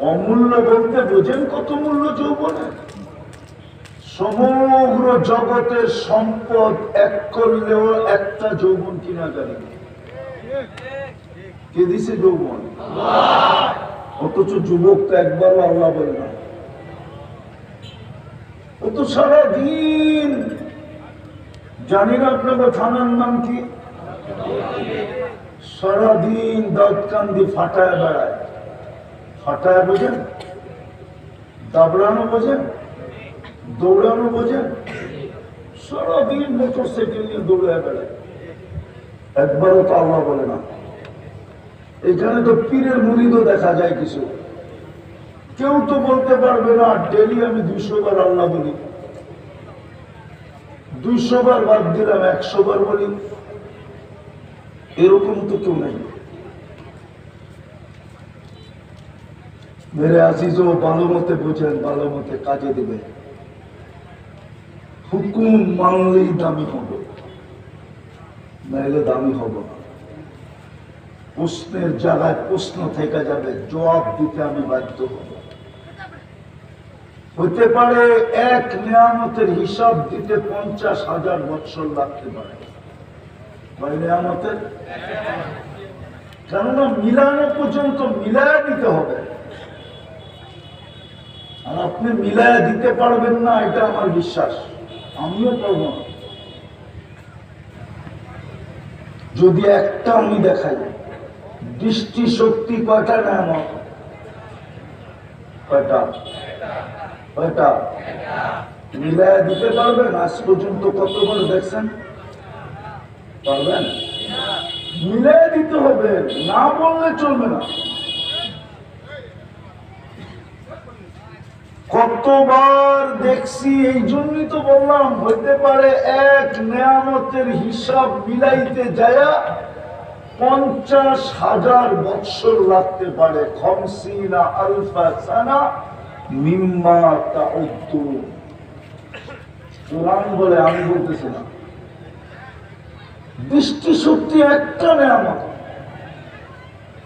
অমূল্য বলতে বোঝেন কত মূল্য যৌবনের সমগ্র জগতের সম্পদ এক করলেও একটা যৌবন কিনা যাবে কে দিছে যৌবন? অথচ যুবক তো একবারও আল্লাহ বলে না। ও তো সারাদিন জানি না আপনাদের থানার নাম কি? সারাদিন দাঁত কান্দি ফাটায় বেড়ায়। ফাটায় বোঝেন, দাবড়ানো বোঝেন, দৌড়ানো বোঝেন, সারাদিন মোটর সাইকেল নিয়ে দৌড়ায় বেড়ায়। একবারও তো আল্লাহ বলে না। এখানে তো পীরের মুড়িদও দেখা যায় কিছু। কেউ তো বলতে পারবে না ডেলি আমি দুইশো বার আল্লাহ বলি। দুইশো বার বাদ দিলাম, একশো বার বলি। এরকম তো কেউ নেই। মেরে আজিজও ভালো মতে বোঝেন ভালো মতে কাজে দেবে হুকুম মানলেই দামি হবে নাইলে দামি হব না প্রশ্নের জায়গায় প্রশ্ন থেকে যাবে জবাব দিতে আমি বাধ্য হব হতে পারে এক নিয়ামতের হিসাব দিতে পঞ্চাশ হাজার বৎসর লাগতে পারে কয় নিয়ামতের কেননা মিলানো পর্যন্ত মিলায় দিতে হবে আর আপনি মিলায়া দিতে পারবেন না, এটা আমার বিশ্বাস। আমিও পারব না। যদি একটা আমি দেখাই দৃষ্টি শক্তি কয়টা নেয়ামত কয়টা? কয়টা? মিলায়া দিতে পারবেন? আজ পর্যন্ত কতবার দেখছেন? পারবেন? মিলাই দিতে হবে, না বললে চলবে না। কতবার দেখছি, এই জন্যই তো বললাম, হইতে পারে এক নেয়ামতের হিসাব মিলাইতে যায়া পঞ্চাশ হাজার বৎসর লাগতে পারে। খমসিনা আলফা সানা মিম্মা তাউদ্দু। কোরআন বলে আমি বলতেছি না। দৃষ্টি শক্তি একটা নেয়ামত।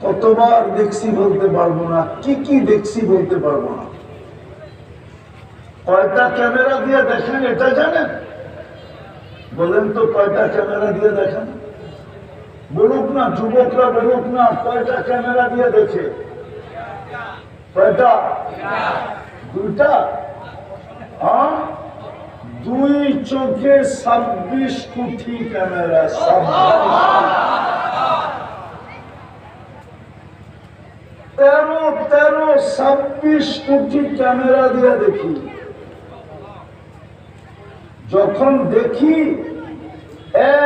কতবার দেখছি বলতে পারব না, কি কি দেখছি বলতে পারব না। কয়টা ক্যামেরা দিয়ে দেখেন এটা জানেন? বলেন তো কয়টা ক্যামেরা দিয়ে দেখেন? বলুক না, যুবকরা বলুক না, কয়টা ক্যামেরা দিয়ে দেখে? কয়টা? দুইটা? হ্যাঁ? দুই চোখে ছাব্বিশ কোটি ক্যামেরা তেরো তেরো, ছাব্বিশ কোটি ক্যামেরা দিয়ে দেখি। যখন দেখি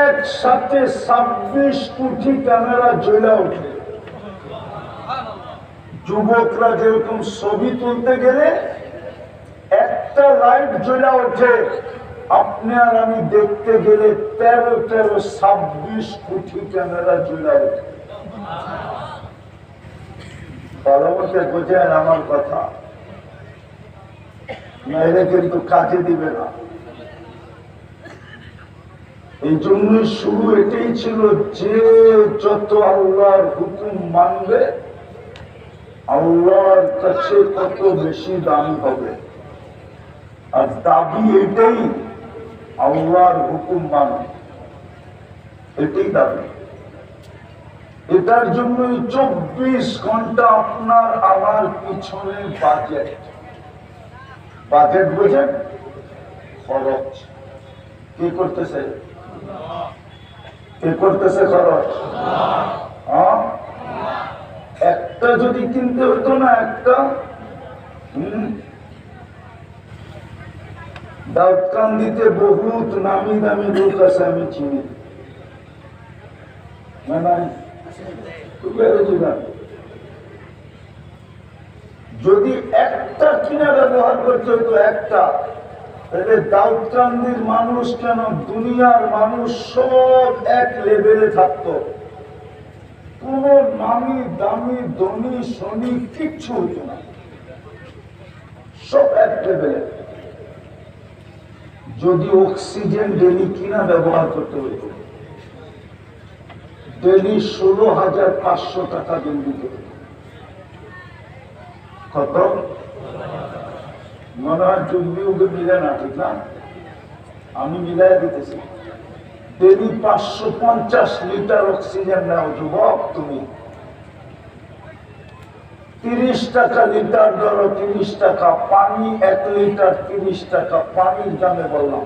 একসাথে ছাব্বিশ কোটি ক্যামেরা জ্বলে ওঠে। যুবকরা যেরকম ছবি তুলতে গেলে একটা লাইট জ্বলে ওঠে। আপনি আর আমি দেখতে গেলে তেরো তেরো ছাব্বিশ কোটি ক্যামেরা জ্বলে ওঠে। মতে বোঝেন আমার কথা। নাইলে কিন্তু কাজে দিবে না। এই জন্য শুরু এটাই ছিল যে যত আল্লাহর হুকুম মানবে, আল্লাহর কাছে তত বেশি দামি হবে। আর দাবি এটাই, আল্লাহর হুকুম মানে এটাই দাবি। এটার জন্যই চব্বিশ ঘণ্টা আপনার আমার পিছনে বাজেট বাজেট বোঝেন? খরচ। কি করতেছে? কে করতেছে খরচ? একটা যদি কিনতে হতো না একটা দাউদকান্দিতে বহুত নামি দামি লোক আছে, আমি চিনি। যদি একটা কিনা ব্যবহার করতে হতো, একটা তাহলে দাউদকান্দির মানুষ কেন দুনিয়ার মানুষ সব এক লেভেলে থাকতো? কোন নামি দামি, ধনী, শনি কিচ্ছু হতো না। সব এক লেভেলে। যদি অক্সিজেন ডেলি কিনা ব্যবহার করতে হতো ডেলি ষোলো হাজার পাঁচশো টাকা দিন দিতে কত? মনে হয় ওকে মিলে না, ঠিক না? আমি মিলাই দিতেছি। ডেলি পাঁচশো পঞ্চাশ লিটার অক্সিজেন নাও, যুবক, তুমি। তিরিশ টাকা লিটার ধরো, তিরিশ টাকা। পানি এক লিটার, তিরিশ টাকা। পানির দামে বললাম।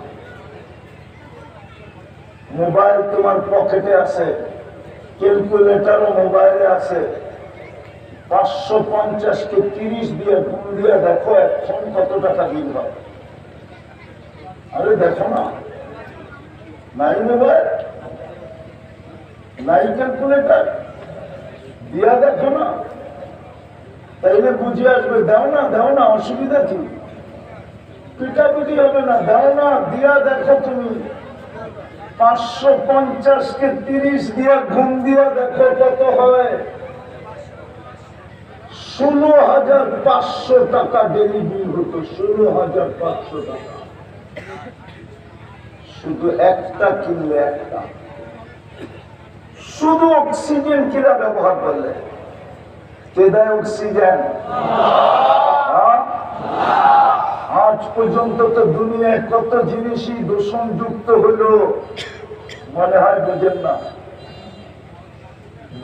মোবাইল তোমার পকেটে আছে, ক্যালকুলেটারও মোবাইলে আছে। পাঁচশো পঞ্চাশ কে তিরিশ দিয়ে গুণ দিয়ে দেখো এখন কত টাকা বিল হয়। আরে দেখো না। নাই মোবাইল নাই ক্যালকুলেটার। দিয়া দেখো না। তাইলে বুঝে আসবে, দাও না দাও না, অসুবিধা কি? পিটাপিটি হবে না, দাও না, দিয়া দেখো তুমি। পাঁচশো পঞ্চাশ কে তিরিশ দিয়া ঘুম দিয়া দেখো কত হয়। ষোলো হাজার পাঁচশো টাকা ডেলি বিল হতো, ষোলো হাজার পাঁচশো টাকা। শুধু একটা কিনলে একটা। শুধু অক্সিজেন কিনা ব্যবহার করলে। কে দেয় অক্সিজেন? আজ পর্যন্ত তো দুনিয়ায় কত জিনিসই দূষণযুক্ত হলো। মনে হয় বুঝেন না।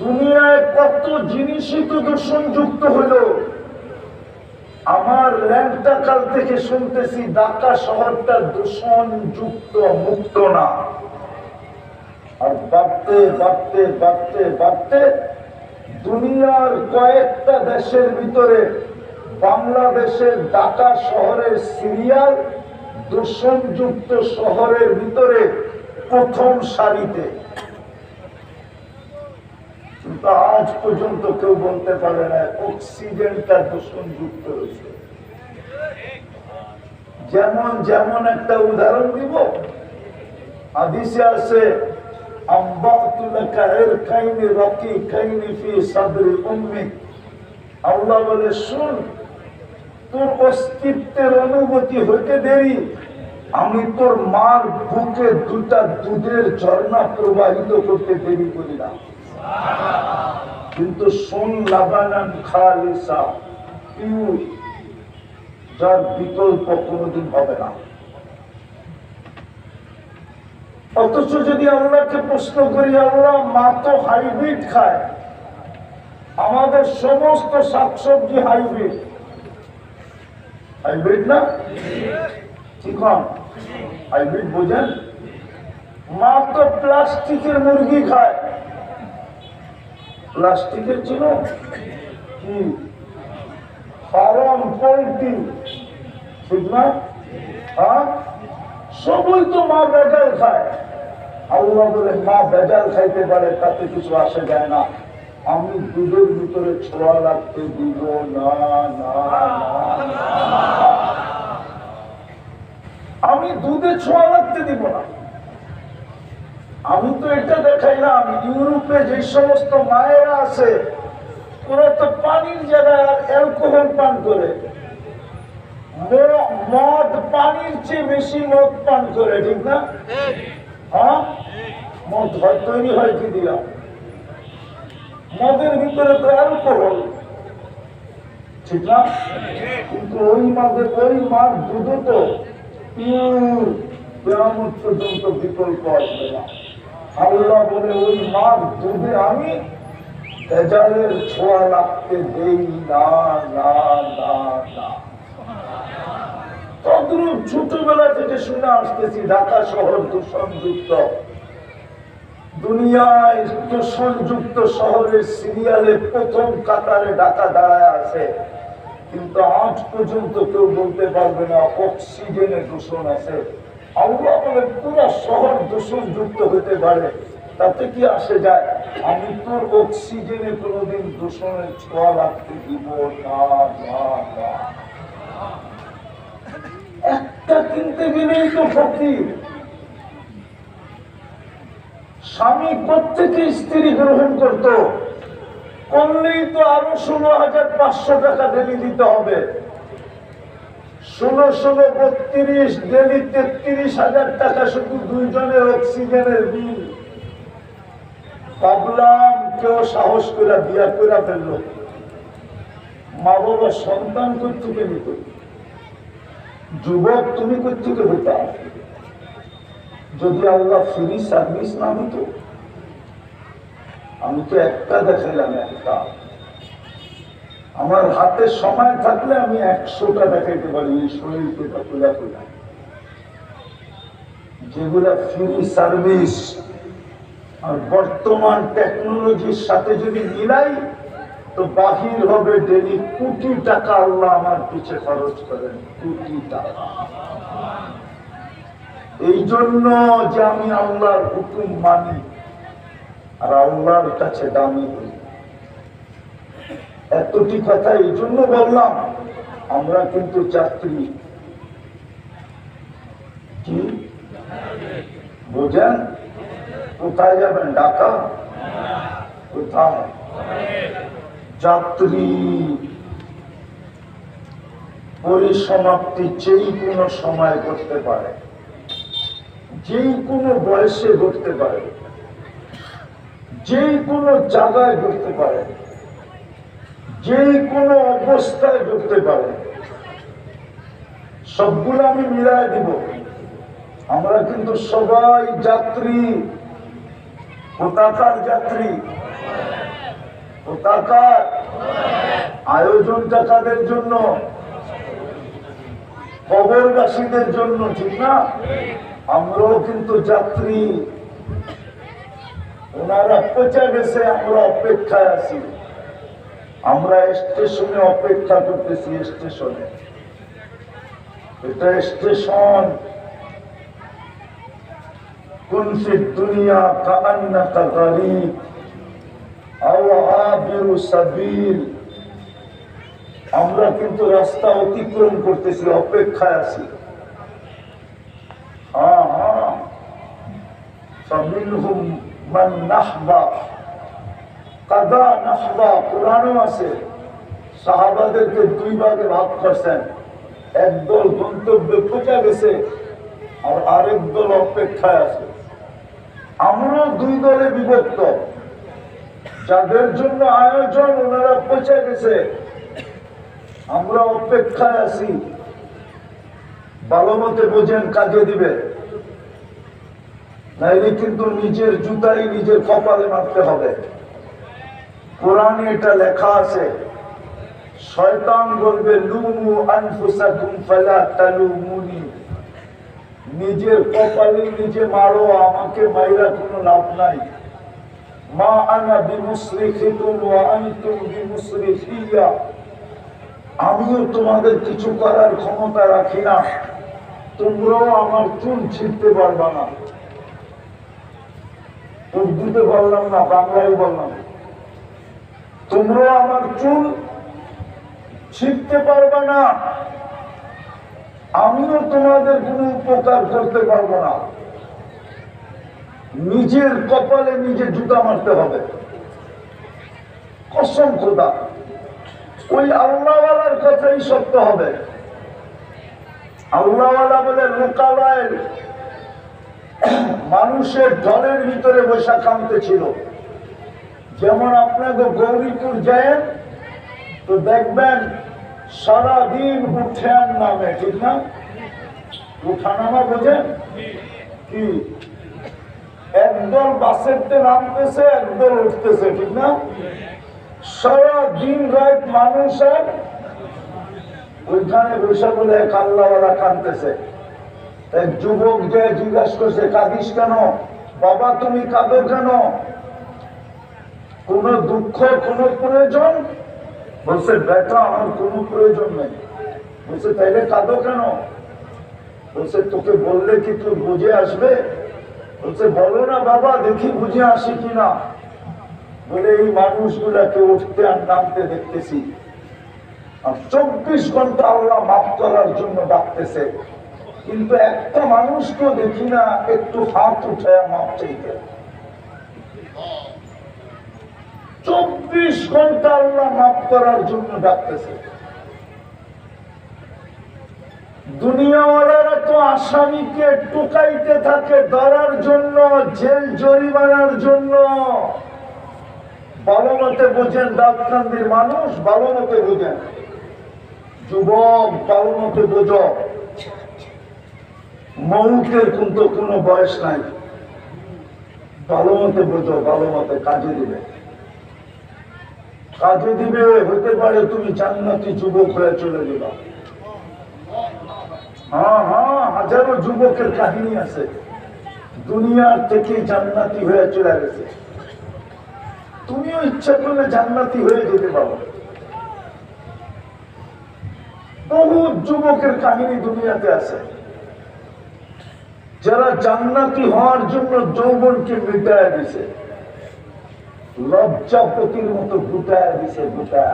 দুনিয়ায় কত জিনিসই তো দূষণযুক্ত হলো। আমার ল্যাংটা কাল থেকে শুনতেছি, ঢাকা শহরটা দূষণযুক্ত, মুক্ত না। আর বাড়তে বাড়তে বাড়তে বাড়তে দুনিয়ার কয়েকটা দেশের ভিতরে বাংলাদেশের ঢাকা শহরের সিরিয়াল দূষণযুক্ত শহরের ভিতরে প্রথম সারিতে। কিন্তু আজ পর্যন্ত কেউ বলতে পারে না, অক্সিজেনটা দূষণযুক্ত রয়েছে যেমন যেমন একটা উদাহরণ দিব। হাদিসে আছে আল্লাহ আমি তোর মার বুকে দুটা দুধের ঝর্ণা প্রবাহিত করতে দেরি করি না। কিন্তু শোন লাবানান খালিসা পিউর যার বিকল্প কোনোদিন হবে না। অথচ যদি আল্লাহকে প্রশ্ন করি, আল্লাহ মা তো হাইব্রিড খায়। আমাদের সমস্ত শাকসবজি হাইব্রিড। হাইব্রিড না? ঠিক হাইব্রিড বোঝেন? মা তো প্লাস্টিকের মুরগি খায়। প্লাস্টিকের ছিল? কি ফার্ম পোল্ট্রি। ঠিক না? হ্যাঁ? সবই তো মা বেজাল খায়। আল্লাহ বলে, মা বেজাল খাইতে পারে, তাতে কিছু আসে যায় না। আমি দুধের ভিতরে ছোঁয়া রাখতে দিব। না। আমি দুধে ছোঁয়া রাখতে দিব না। আমি তো এটা দেখাইলাম, ইউরোপে যে সমস্ত মায়েরা আছে, ওরা তো পানির জায়গায় অ্যালকোহল পান করে। মদ পানির চেয়ে বেশি মদ পান করে, ঠিক না? হ্যাঁ? মদ হয় তৈরি হয় কি দিয়া? মদের ভিতরে তো অ্যালকোহল। ঠিক না? কিন্তু ওই মাদের, ওই মার দুধ তো পিওর পর্যন্ত বিকল্প আসবে না। আল্লাহ বলে, ওই মার দুধে আমি ভেজালের ছোঁয়া লাগতে দেই, না না ছোটবেলা থেকে শুনে আসতেছি, ঢাকা শহর দূষণযুক্ত দুনিয়ায় দূষণযুক্ত শহরের সিরিয়ালে প্রথম কাতারে ঢাকা দাঁড়ায় আছে। কিন্তু আজ পর্যন্ত কেউ বলতে পারবে না অক্সিজেনে দূষণ আছে। আল্লাহ পুরো শহর দূষণযুক্ত হতে পারে। তাতে কি আসে যায়? আমি তোর অক্সিজেনে কোনোদিন দূষণের ছোঁয়া লাগতে দিব না একটা কিনতে গেলেই তো ফকির। স্বামী প্রত্যেকে স্ত্রী গ্রহণ করত। করলেই তো আরও ষোলো হাজার পাঁচশো টাকা ডেলি দিতে হবে। ষোলো ষোলো বত্রিশ ডেলি তেত্রিশ হাজার টাকা শুধু দুইজনের অক্সিজেনের বিল। ভাবলাম কেউ সাহস করে বিয়া করে ফেলল। মা বাবা সন্তান থেকে নিত? যুবক তুমি থেকে হইতা? যদি আল্লাহ ফ্রি সার্ভিস না হতো আমি তো একটা দেখাইলাম একটা। আমার হাতে সময় থাকলে আমি একশোটা দেখাইতে পারি, এই শরীরকে যেগুলা ফ্রি সার্ভিস আর বর্তমান টেকনোলজির সাথে যদি মিলাই, তো বাহির হবে ডেলি কোটি টাকা আল্লাহ আমার পিছে খরচ করেন, কোটি টাকা। এই জন্য যে আমি আল্লাহর হুকুম মানি, আর আল্লাহর কাছে দামি হই। এতটি কথা এই জন্য বললাম, আমরা কিন্তু যাত্রী কি? বোঝেন? কোথায় যাবেন? ঢাকা? কোথায়? যাত্রী। পরিসমাপ্তি যেই কোনো সময় করতে পারে। যেই কোনো বয়সে ঘটতে পারে। যেই কোনো জায়গায় ঘটতে পারে। যেই কোনো অবস্থায় ঢুকতে পারে। সবগুলো আমি মিলাই দিব। আমরা কিন্তু সবাই যাত্রী। কোথাকার যাত্রী? কোথাকার? আয়োজনটা কাদের জন্য? কবরবাসীদের জন্য, ঠিক না? আমরাও কিন্তু যাত্রী। ওনারা পচে গেছে, আমরা অপেক্ষায় আছি। আমরা স্টেশনে অপেক্ষা করতেছি, স্টেশনে। এটা স্টেশন। কুনফি দুনিয়া সাবিল। আমরা কিন্তু রাস্তা অতিক্রম করতেছি, অপেক্ষায় আছি। হা হা সবিল হুম মান নাহবা। কাদা নাহবা কোরআনও আছে। সাহাবাদেরকে দুই ভাগে ভাগ করছেন। একদল গন্তব্যে পৌঁছে গেছে আর আরেক দল অপেক্ষায় আছে। আমরাও দুই দলে বিভক্ত। যাদের জন্য আয়োজন ওনারা পৌঁছে গেছে। আমরা অপেক্ষায় আছি। ভালো মতে বোঝেন কাজে দিবে। নাইলে কিন্তু নিজের জুতাই নিজের কপালে মারতে হবে। কোরআনে এটা লেখা আছে, শয়তান বলবে, লুমু ফালা নিজের কপালে নিজে মারো, আমাকে কোনো লাভ নাই। মা আনা আমিও তোমাদের কিছু করার ক্ষমতা রাখি না, তোমরাও আমার চুল ছিঁড়তে পারবা না। উর্দুতে বললাম না, বাংলায় বললাম। তোমরাও আমার চুল ছিঁড়তে পারবে না। আমিও তোমাদের কোনো উপকার করতে পারব না। নিজের কপালে নিজে জুতা মারতে হবে। কসম খোদা, ওই আল্লাহওয়ালার কথাই সত্য হবে। আল্লাহওয়ালা বলে, লোকালয়ের মানুষের ঢলের ভিতরে বৈশা কামতে ছিল। যেমন আপনাদের গৌরীপুর যায়, তো দেখবেন সারাদিন উঠেন নামে, ঠিক না? উঠানামা বোঝেন? কি? একদল বাসের নামতেছে, একদল উঠতেছে, ঠিক না? সারা দিন রাত মানুষের ওইখানে বসে বলে এক আল্লাহওয়ালা কানতেছে যুবক যে জিজ্ঞাসা করছে, কাঁদিস কেন? বাবা, তুমি কাঁদো কেন? কোন দুঃখ, কোন প্রয়োজন? বলছে, বেটা, আমার কোনো প্রয়োজন নেই। বলছে, তাইলে কাঁদো কেন? বলছে, তোকে বললে কি তুই বুঝে আসবে? বলছে, বলো না বাবা, দেখি বুঝে আসি কিনা। বলে, এই মানুষগুলাকে উঠতে আর নামতে দেখতেছি। আর চব্বিশ ঘণ্টা আল্লাহ মাফ করার জন্য ডাকতেছে। কিন্তু একটা মানুষকেও দেখি না, একটু হাত উঠে মাপ চাইতে। চব্বিশ ঘণ্টা আল্লাহ মাফ করার জন্য ডাকতেছে। দুনিয়াওয়ালারা তো আসামিকে টুকাইতে থাকে ধরার জন্য, জেল জরিমানার জন্য। ভালো মতে বোঝেন দাঁতকান্দির মানুষ, ভালো মতে বোঝেন। যুবক, ভালো মতে বোঝ। মৌকের কিন্তু কোনো বয়স নাই। ভালো মতে বোঝো, ভালো মতে কাজে দিবে কাজে দিবে, হতে পারে তুমি জান্নাতি যুবক হয়ে চলে যাবা। হ্যাঁ হ্যাঁ হাজারো যুবকের কাহিনী আছে। দুনিয়ার থেকে জান্নাতি হয়ে চলে গেছে। তুমিও ইচ্ছা করলে জান্নাতি হয়ে যেতে পারো। বহু যুবকের কাহিনী দুনিয়াতে আছে। যারা জান্নাতি হওয়ার জন্য যৌবনকে মিটায় দিছে। লজ্জাপতির মতো গুটায় দিছে গুটায়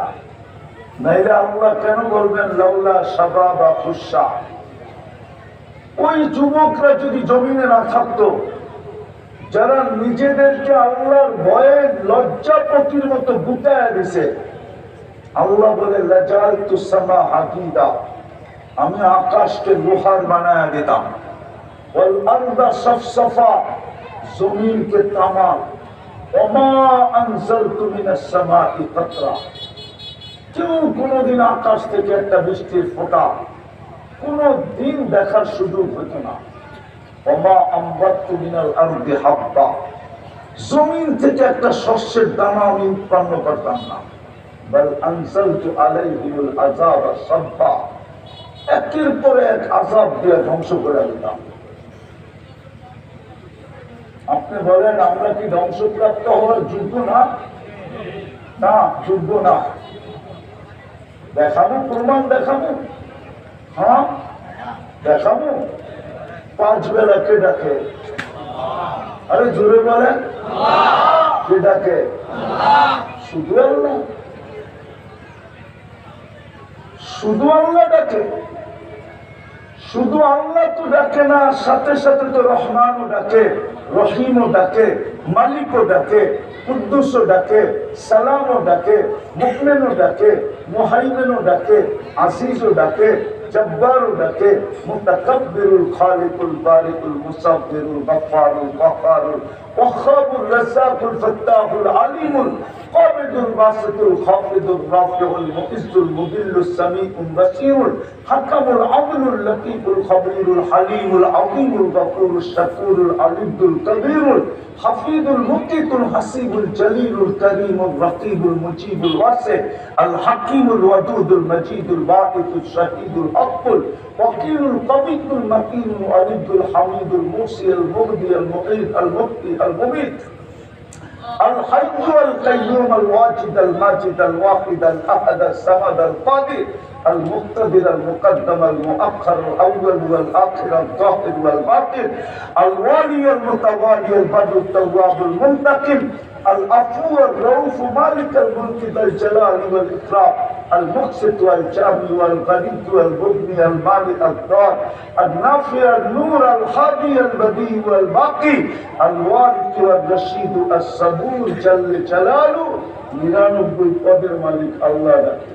নাইলে আল্লাহ কেন বলবেন, লাউলা সাবা বা ফুসা ওই যুবকরা যদি জমিনে না থাকতো, যারা নিজেদেরকে আল্লাহর ভয়ে লজ্জাপতির মতো গুটায় দিছে, আল্লাহ বলে লাজাল তুসামা হাকিদা আমি আকাশকে লোহার বানায় দিতাম। ওয়াল জমিনকে তামাক কেউ কোনোদিন আকাশ থেকে একটা বৃষ্টির ফোঁটা কোনো দিন দেখার সুযোগ হতো না। ওমা আম্বাত্তু জমিন থেকে একটা শস্যের দানা আমি উৎপন্ন করতাম না। একের পর এক দিয়ে ধ্বংস করে দিতাম। আপনি বলেন, আমরা কি ধ্বংসপ্রাপ্ত হওয়ার যোগ্য না? না, যোগ্য না। দেখাবো, প্রমাণ দেখাবো? হ্যাঁ দেখাবো? পাঁচ বেলা কে ডাকে? আরে জোরে বলেন। কে ডাকে? শুধু আল্লাহ। শুধু আল্লাহ ডাকে। শুধু আল্লাহ তো ডাকে না, সাথে সাথে তো রহমানও ডাকে, রহিমও ডাকে, মালিকও ডাকে, কুদ্দুসও ডাকে, সালামও ডাকে মুকমেনও ডাকে, মোহাইমেনও ডাকে আসিজও ডাকে, জব্বারও ডাকে, মুতাকাব্বিরুল খালিকুল বারিকুল মুসাফিরুল গফফারুল গফফারুল ওয়াহাবুল রাজ্জাকুল ফাত্তাহুল আলিমুল القابض الباسط الخافض الرافع المؤز المذل السميع البصير الحكم العدل اللطيف الخبير الحليم العظيم الغفور الشكور العليم الكبير الحفيظ المقيت الحسيب الجليل الكريم الرقيب المجيب الواسع الحكيم الودود المجيد الباعث الشهيد الحق الوكيل القوي المتين الوليد الحميد الموصي المبدي المعيد المبقي المميت الحي القيوم الواجد الماجد الواحد الأحد الصمد القادر المقتدر المقدم المؤخر الأول والآخر الظاهر والباطن الوالي المتوالي البر التواب المنتقم العفو الرؤوف مالك الملك ذا الجلال والاكرام المقسط والجامع والغني والمغني المالك الدار النافع النور الهادي البديع والباقي الوارث والرشيد الصبور جل جلاله নিরানব্বই পদের মালিক আল্লাহ ডাকে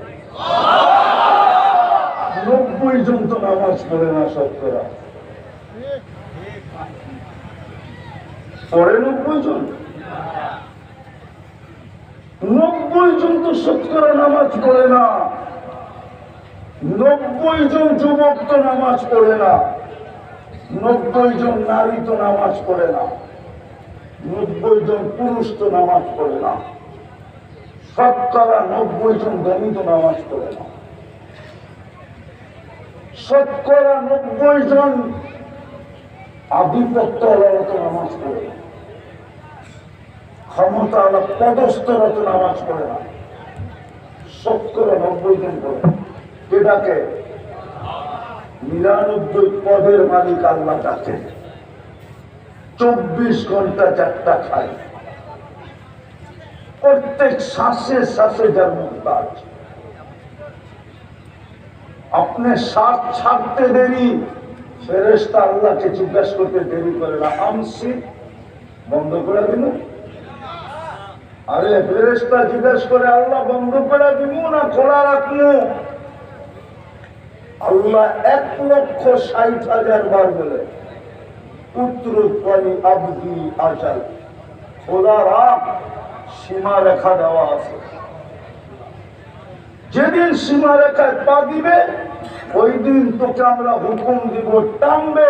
নব্বই জন তো নামাজ পড়ে না শতকরা পড়ে নব্বই জন নব্বই জন তো শতকরা নামাজ পড়ে না। নব্বই জন যুবক তো নামাজ পড়ে না। নব্বই জন নারী তো নামাজ পড়ে না। নব্বই জন পুরুষ তো নামাজ পড়ে না। শতকরা নব্বই জন ধনী তো নামাজ পড়ে না। শতকরা নব্বই জন আধিপত্য নামাজ পড়ে না। ক্ষমতা আলা পদস্থরা তো নামাজ পড়ে না। শতকরা নব্বই জন পড়ে কে ডাকে নিরানব্বই পদের মালিক আল্লাহ ডাকে চব্বিশ ঘণ্টা চারটা খায়। প্রত্যেক শ্বাসে শ্বাসে যার মুক্তাজ আপনি শ্বাস ছাড়তে দেরি ফেরেস্তা আল্লাহকে জিজ্ঞাসা করতে দেরি করে না। আমসি বন্ধ করে দিল আরে ফেরেস্তা জিজ্ঞাসা করে, আল্লাহ বন্ধ করে দিব না, খোলা রাখব? আল্লাহ এক লক্ষ ষাট হাজার বার বলে, পুত্র পানি আবদি আচাল খোলা রাখ, সীমা রেখা দেওয়া আছে। যেদিন সীমা রেখায় পা দিবে, ওই দিন তোকে আমরা হুকুম দিব, টানবে,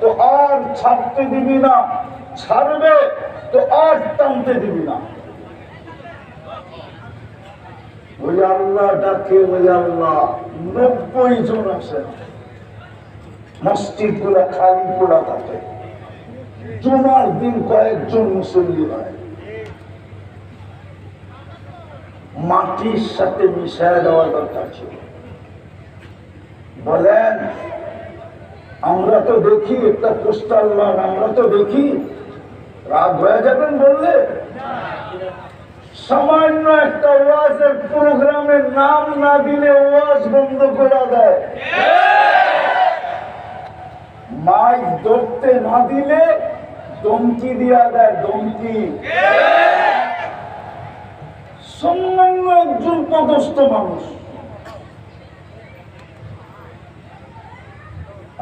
তো আর ছাড়তে দিবি না, ছাড়বে, তো আর টানতে দিবি না। ওই আল্লাহ ডাকে, ওই আল্লাহ। নব্বই জন আছে। মসজিদগুলা খালি পোড়া থাকে। জুমার দিন কয়েকজন মুসল্লি হয়। মাটির সাথে মিশায় দেওয়া দরকার ছিল। বলেন, আমরা তো দেখি, একটা পোস্টার লান আমরা তো দেখি। রাগ হয়ে যাবেন বললে? সামান্য একটা ওয়াজের প্রোগ্রামের নাম না দিলে ওয়াজ বন্ধ করা দেয়। মাইক ধরতে না দিলে দমকি দিয়া দেয় দমকি সামান্য একজন পদস্থ মানুষ।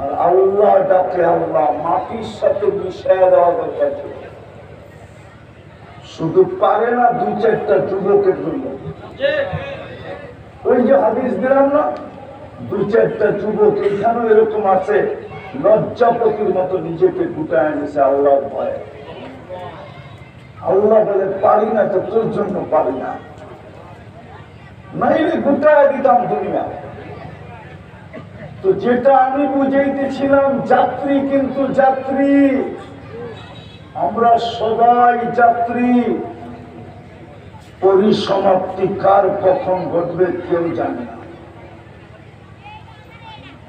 আর আল্লাহ ডাকে আল্লাহ, মাটির সাথে মিশিয়ে দেওয়া দরকার। শুধু পারে না দুই চারটা যুবকের জন্য। ওই যে হাদিস দিলাম না দুই চারটা যুবক এখানেও এরকম আছে, লজ্জাপতির মতো নিজেকে গুটায় এনেছে, আল্লাহর ভয়ে। আল্লাহ বলে, পারি না তো, তোর জন্য পারি না। নাইলে গুটায় দিতাম দুনিয়া। তো যেটা আমি বুঝাইতেছিলাম, যাত্রী কিন্তু যাত্রী। আমরা সবাই যাত্রী। পরিসমাপ্তি কার কখন ঘটবে কেউ জানে না।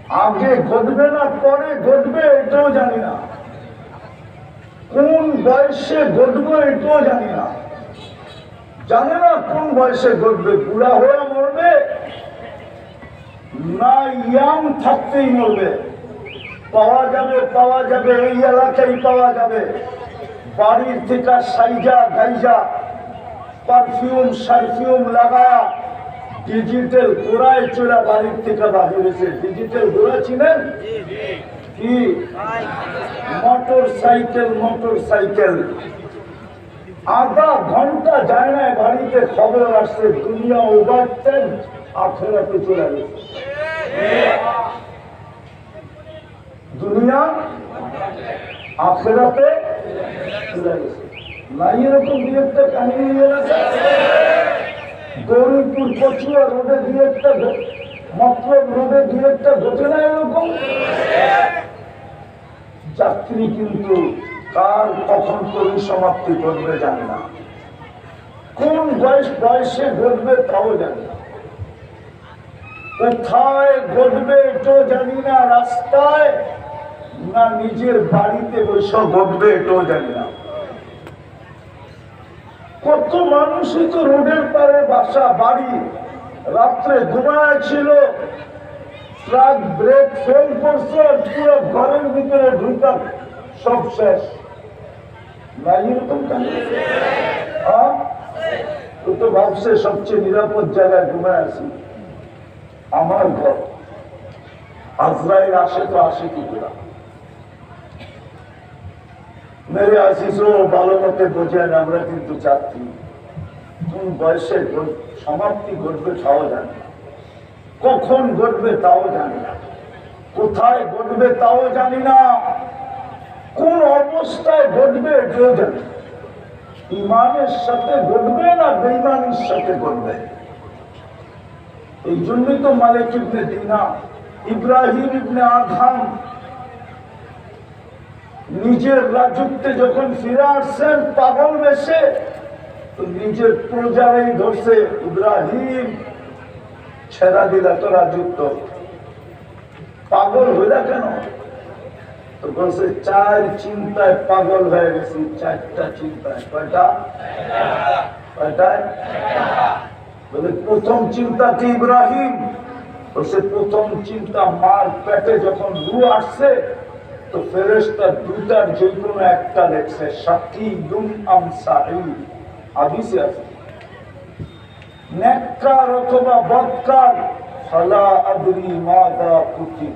আগে ঘটবে না, পরে ঘটবে, এটাও জানি না। কোন বয়সে ঘটবে, এটাও জানি না। জানে না কোন বয়সে ঘটবে, বুড়া হয়ে মরবে না ইয়াং থাকতেই মরবে। পাওয়া যাবে পাওয়া যাবে, এই এলাকায় পাওয়া যাবে। বাড়ির থেকে সাইজা গাইজা পারফিউম সারফিউম লাগায়া ডিজিটাল ঘোড়ায় চলে বাড়ির থেকে বাহির হয়েছে। ডিজিটাল গোড়া ছিলেন কি? মোটর সাইকেল মোটর সাইকেল আধা ঘণ্টা যায় না বাড়িতে, খবর আসছে, দুনিয়া ওভারটেন আখেরাতে চলে গেছে। দুনিয়া? আখেরাতে নাই এরকম দু একটা কাহিনী গৌরীপুর কচুয়া রোডে দু একটা মতলব রোডে দু একটা ঘটে না এরকম? যাত্রী কিন্তু কার কখন পরিসমাপ্তি করবে জানে না। কোন বয়স বয়সে ঘটবে তাও জানি না। কোথায় ঘটবে এটাও জানি না। রাস্তায় না নিজের বাড়িতে বসে ঘটবে এটাও জানি না। কত মানুষই তো রোডের পারে বাসা, বাড়ি। রাত্রে ঘুমায় ছিল ট্রাক ব্রেক ফেল করছে, পুরো ঘরের ভিতরে সব শেষ। হ্যাঁ? সবচেয়ে নিরাপদ জায়গায় ঘুমায় আমার ঘর। আজরাইল আসে তো আসে কি করে? মেরে আসিসও ভালো মতে বোঝেন আমরা কিন্তু যাত্রী কোন বয়সে সমাপ্তি ঘটবে তাও জানি কখন ঘটবে তাও জানি না। কোথায় ঘটবে তাও জানি না। কোন অবস্থায় ঘটবে এটাও জানি ইমানের সাথে ঘটবে না বেইমানের সাথে ঘটবে? এই জন্যই তো মালিক ইবনে দিনা, ইব্রাহিম ইবনে আধাম নিজের রাজত্বে যখন ফিরে আসছেন, পাগল বেশে নিজের প্রজারাই ধরছে ইব্রাহিম। ছেড়া দিলা তো রাজত্ব। পাগল হইলা কেন? তো বলছে, চার চিন্তায় পাগল হয়ে গেছি, চারটা চিন্তায়। কয়টা? কয়টায় বলে, প্রথম চিন্তা কি ইব্রাহিম? বলছে, প্রথম চিন্তা মার পেটে যখন রু আসছে তো ফেরেস্তা দুটার যে কোনো একটা লেখছে সাক্ষী দুম আম সাহি আদিসে আছে। নেককার অথবা বদকার, ফালা আদরি মাদা পুতি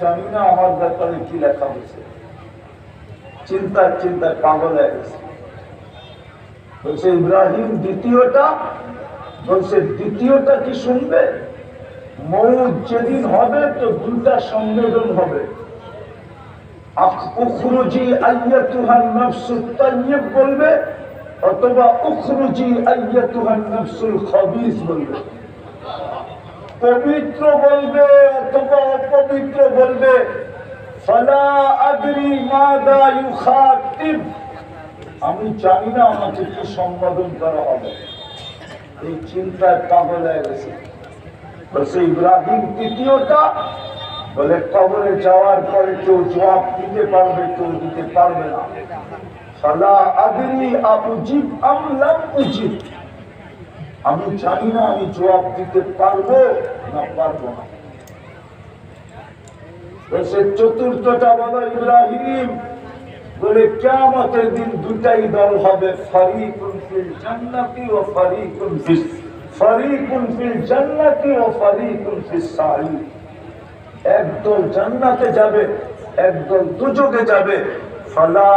জানি না আমার ব্যাপারে কি লেখা হয়েছে। চিন্তায় চিন্তায় পাগল হয়ে গেছে। বলছে, ইব্রাহিম, দ্বিতীয়টা? বলছে, দ্বিতীয়টা কি শুনবে? মৌত যেদিন হবে, তো দুটা সম্মেলন হবে। উখরুজি আইয়াতুহান নফসুত তাইয়্যিব বলবে, অথবা উখরুজি আইয়াতুহান নফসুল খবিস বলবে। পবিত্র বলবে অথবা অপবিত্র বলবে। ফালা আদরি মাদা ইউখাতিব। আমি জানি না আমাকে কি সম্বোধন করা হবে। এই চিন্তায় পাগল হয়ে গেছে। ইব্রাহিম তৃতীয়টা বলে কবরে যাওয়ার পরে কেউ জবাব দিতে পারবে, কেউ দিতে পারবে না। ফালা আদরি আবুজিব আমলাম উজিব। আমি জানি না আমি জবাব দিতে পারব না পারব না। চতুর্থটা বলো, ইব্রাহিম। বলে কেমতের দিন দুটাই দল হবে, ফারিকুন ফিল জান্নাতি ও ফারিকুন ফিস ফারিকুন ফিল জান্নাতি ও ফারিকুন ফিস সাঈর একদল জান্নাতে যাবে একদল দুজকে যাবে। ফালা